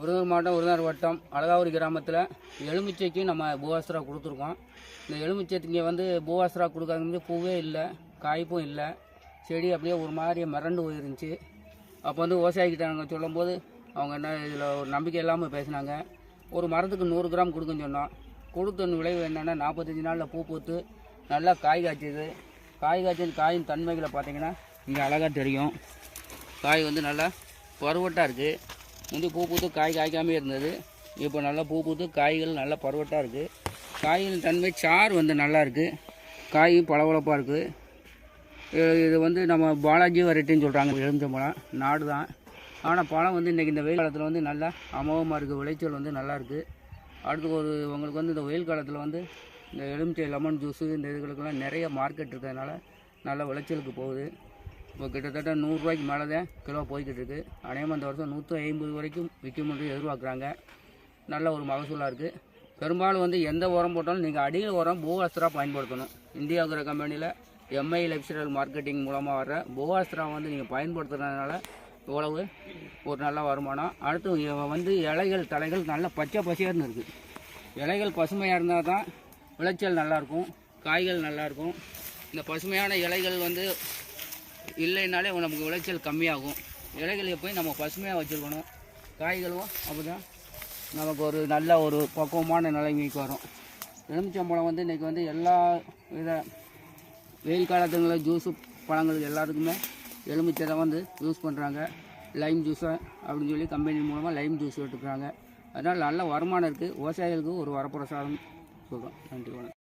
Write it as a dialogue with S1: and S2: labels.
S1: விருதுநகர் மாவட்டம் விருதுநகர் வட்டம் அழகாவூர் கிராமத்தில் எலுமிச்சைக்கு நம்ம பூவாஸ்திரா கொடுத்துருக்கோம். இந்த எலுமிச்சைக்கு இங்கே வந்து பூவாஸ்திரா கொடுக்காத பூவே இல்லை காய்ப்பும் இல்லை. செடி அப்படியே ஒரு மாதிரி மிரண்டு போயிருந்துச்சு. அப்போ வந்து விவசாயிக்கிட்ட நாங்கள் சொல்லும்போது அவங்க என்ன இதில் ஒரு நம்பிக்கை இல்லாமல் பேசினாங்க. ஒரு மரத்துக்கு நூறு கிராம் கொடுக்குன்னு சொன்னோம். கொடுத்த விளைவு என்னென்னா நாற்பத்தஞ்சு நாளில் பூ பூத்து நல்லா காய் காய்ச்சிது. காய் காய்ச்சது காயின் தன்மைகளை பார்த்தீங்கன்னா இங்கே அழகாக தெரியும். காய் வந்து நல்லா பருவட்டாக இருக்குது முந்தி பூ பூத்து காய் காய்க்காமே இருந்தது. இப்போ நல்லா பூ பூத்து காய்கள் நல்லா பருவட்டாக இருக்குது காய்களின் தன்மை சாறு வந்து நல்லா இருக்குது காய் பளபளப்பாக இருக்குது இது- வந்து நம்ம பாலாஜி வெரைட்டின்னு சொல்கிறாங்க எலுமிச்சம்பழம் நாடு தான். ஆனால் பழம் வந்து இன்றைக்கி இந்த வெயில் காலத்தில் வந்து நல்லா அமோகமாக இருக்குது விளைச்சல் வந்து நல்லா இருக்குது அடுத்து ஒரு உங்களுக்கு வந்து இந்த வெயில் காலத்தில் வந்து இந்த எலுமிச்சை லெமன் ஜூஸு இந்த இதுகளுக்கெல்லாம் நிறைய மார்க்கெட் இருக்கிறதுனால நல்லா விளைச்சலுக்கு போகுது. இப்போ கிட்டத்தட்ட நூறுரூவாய்க்கு மேலே தான் கிலோ போய்கிட்டு இருக்குது அநேகமாக இந்த வருஷம் நூற்றி ஐம்பது வரைக்கும் விற்கும் என்று எதிர்பார்க்குறாங்க. நல்ல ஒரு மகசூலாக இருக்குது பெரும்பாலும் வந்து எந்த உரம் போட்டாலும் நீங்கள் அடியில் உரம் பூவாஸ்திரா பயன்படுத்தணும். இந்தியாங்கிற கம்பெனியில் எம்ஐ லைஃப்ஸ்டைல் மார்க்கெட்டிங் மூலமாக வர்ற பூவாஸ்திரா வந்து நீங்கள் பயன்படுத்துறதுனால இவ்வளவு ஒரு நல்ல வருமானம். அடுத்து வந்து இலைகள் தலைகள் நல்ல பச்சை பசியார்னு இருக்குது இலைகள் பசுமையாக இருந்தால் தான் விளைச்சல் நல்லாயிருக்கும் காய்கள் நல்லாயிருக்கும் இந்த பசுமையான இலைகள் வந்து இல்லைனாலே நமக்கு விளைச்சல் கம்மியாகும். இலைகளை போய் நம்ம பசுமையாக வச்சுருக்கணும். காய்களும் அப்போ தான் நமக்கு ஒரு நல்ல ஒரு பக்குவமான நிலைமைக்கு வரும். எலுமிச்சம்பழம் வந்து இன்றைக்கி வந்து எல்லா வித வெயில் காலத்துங்களில் ஜூஸு பழங்கள் எல்லாத்துக்குமே எலுமிச்சை தான் வந்து யூஸ் பண்ணுறாங்க லைம் ஜூஸை அப்படின்னு சொல்லி கம்பெனி மூலமாக லைம் ஜூஸ் எடுத்துக்கிறாங்க. அதனால் நல்ல வருமானம் இருக்குது விவசாயிகளுக்கு ஒரு வரப்பிரசாதம் சொல்கிறோம் நன்றி வணக்கம்.